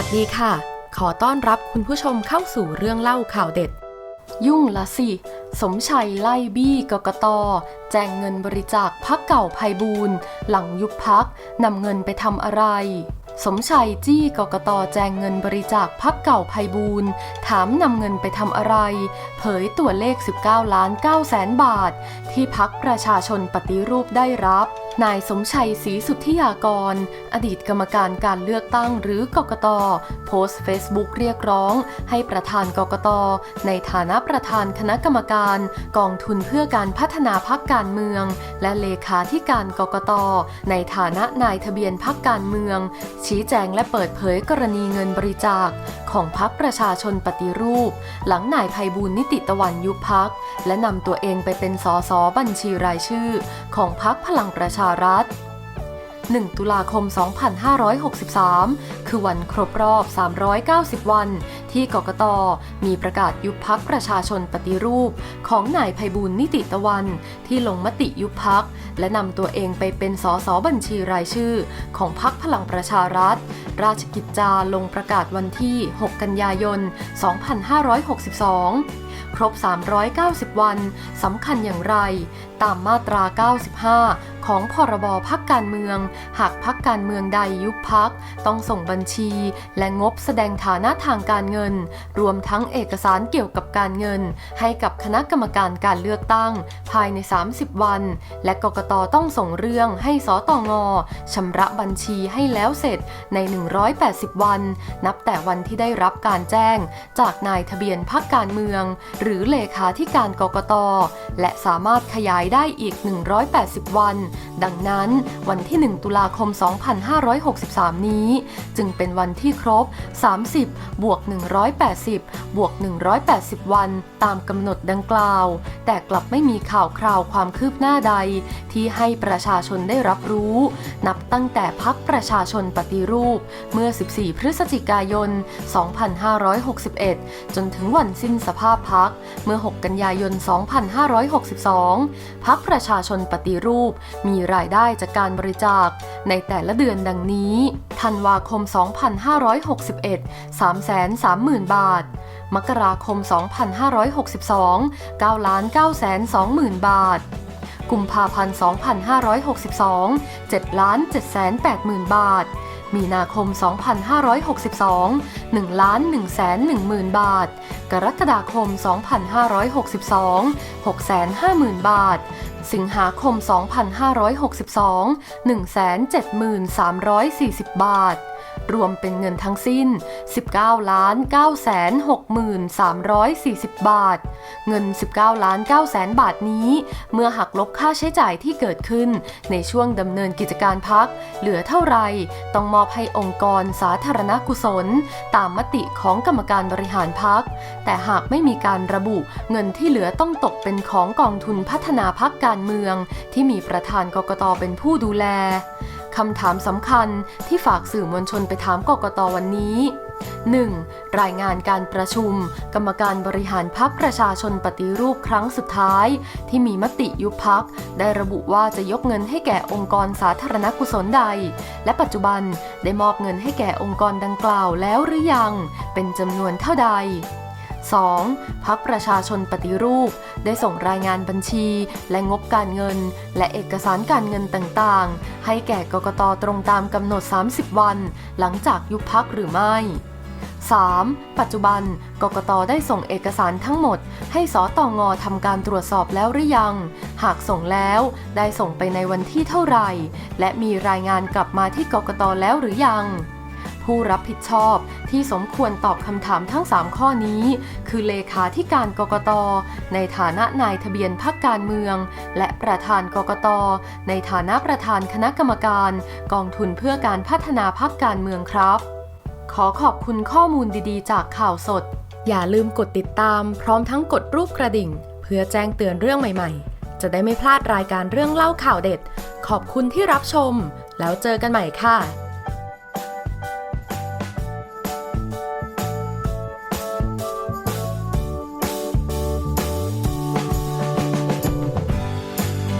ัสดีค่ะ ขอต้อนรับคุณผู้ชมเข้าสู่เรื่องเล่าข่าวเด็ด ยุ่งละสิ สมชัยไล่บี้กกตแจงเงินบริจาคพักเก่าภัยบูรณ์หลังยุบพักนำเงินไปทำอะไร สมชัยจี้กกตแจงเงินบริจาคพักเก่าภัยบูรณ์ถามนำเงินไปทำอะไร เผยตัวเลข 19 ล้าน9แสนบาท ที่พักประชาชนปฏิรูปได้รับ นายสมชัยศรีสุทธิยากร อดีตกรรมการการเลือกตั้งหรือกกตโพสต์เฟซบุ๊กเรียกร้อง ให้ประธานกกต ในฐานะประธานคณะกรรมการ กองทุนเพื่อการพัฒนาพักการเมือง และเลขาธิการกกต ในฐานะนายทะเบียนพักการเมือง ชี้แจงและเปิดเผยกรณีเงินบริจาคของพักประชาชนปฏิรูป หลังนายภัยบูลนิติตะวันยุบพัก และนำตัวเองไปเป็นสสบัญชีรายชื่อ ของพักพลังประชารัฐ 1 ตุลาคม 2563 คือวันครบรอบ 390 วัน ที่กกต มีประกาศยุบพักประชาชนปฏิรูป ของนายภัยบูลนิติตะวัน ที่ลงมติยุบพัก และนำตัวเองไปเป็นสสบัญชีรายชื่อ ของพักพลังประชารัฐ ราชกิจจาลงประกาศวันที่ 6 กันยายน 2562 ครบ 390 วันสำคัญอย่างไร ตามมาตรา 95 ของพรบพักการเมือง หากพักการเมืองใดยุบพัก ต้องส่งบัญชี และงบแสดงฐานะทางการเงิน รวมทั้งเอกสารเกี่ยวกับการเงิน ให้กับคณะกรรมการการเลือกตั้ง ภายใน 30 วัน และกกตต้องส่งเรื่องให้สตงชำระบัญชีให้แล้วเสร็จใน 180 วัน นับแต่วันที่ได้รับการแจ้ง จากนายทะเบียนพักการเมืองหรือเลขาธิการกกต และสามารถขยายได้อีก 180 วัน ดังนั้นวันที่ 1 ตุลาคม 2563 นี้ จึงเป็นวันที่ครบ 30 บวก 180 บวก 180 วัน ตามกำหนดดังกล่าว แต่กลับไม่มีข่าวคราวความคืบหน้าใด ที่ให้ประชาชนได้รับรู้ นับตั้งแต่พักประชาชนปฏิรูป เมื่อ 14 พฤศจิกายน 2561 จนถึงวันสิ้นสภาพพักเมื่อ 6 กันยายน 2562 พักประชาชนปฏิรูป มีรายได้จากการบริจาค ในแต่ละเดือนดังนี้ ธันวาคม 2561 330,000 บาท มกราคม 2562 9,920,000 บาทกุมภาพันธ์ 2562 7,780,000 บาท มีนาคม 2562 1ล้าน1แสน10,000 บาท กรกฎาคม 2562 6แสน50,000 บาท สิงหาคม 2562 173,340 บาท รวมเป็นเงินทั้งสิ้น 19ล้าน9แสน6340 บาท เงิน 19ล้าน9แสนบาทนี้ เมื่อหักลบค่าใช้จ่ายที่เกิดขึ้น ในช่วงดำเนินกิจการพัก เหลือเท่าไรต้องมอบให้องค์กรสาธารณกุศล ตามมติของกรรมการบริหารพัก แต่หากไม่มีการระบุ เงินที่เหลือต้องตกเป็นของกองทุนพัฒนาพักการเมือง ที่มีประธานกกตเป็นผู้ดูแล คำถามสำคัญที่ฝากสื่อมวลชนไปถามกกตวันนี้ 1. รายงานการประชุม กรรมการบริหารพักประชาชนปฏิรูปครั้งสุดท้าย ที่มีมติยุบพัก ได้ระบุว่าจะยกเงินให้แก่องค์กรสาธารณกุศลใด และปัจจุบันได้มอบเงินให้แก่องค์กรดังกล่าวแล้วหรือยัง เป็นจำนวนเท่าใด 2. พักประชาชนปฏิรูป ได้ส่งรายงานบัญชี และงบการเงิน และเอกสารการเงินต่างๆ ให้แก่กกตตรงตามกำหนด 30 วัน หลังจากยุบพักหรือไม่ 3. ปัจจุบัน กกตได้ส่งเอกสารทั้งหมด ให้สตงทำการตรวจสอบแล้วหรือยัง หากส่งแล้ว ได้ส่งไปในวันที่เท่าไหร่ และมีรายงานกลับมาที่กกตแล้วหรือยัง ผู้รับผิดชอบที่สมควรตอบคำถามทั้ง 3 ข้อนี้ คือเลขาธิการกกต ในฐานะนายทะเบียนพักการเมือง และประธานกกต ในฐานะประธานคณะกรรมการ กองทุนเพื่อการพัฒนาพักการเมืองครับ ขอขอบคุณข้อมูลดีๆ จากข่าวสด อย่าลืมกดติดตาม พร้อมทั้งกดรูปกระดิ่ง เพื่อแจ้งเตือนเรื่องใหม่ๆจะได้ไม่พลาดรายการเรื่องเล่าข่าวเด็ด ขอบคุณที่รับชม แล้วเจอกันใหม่ค่ะ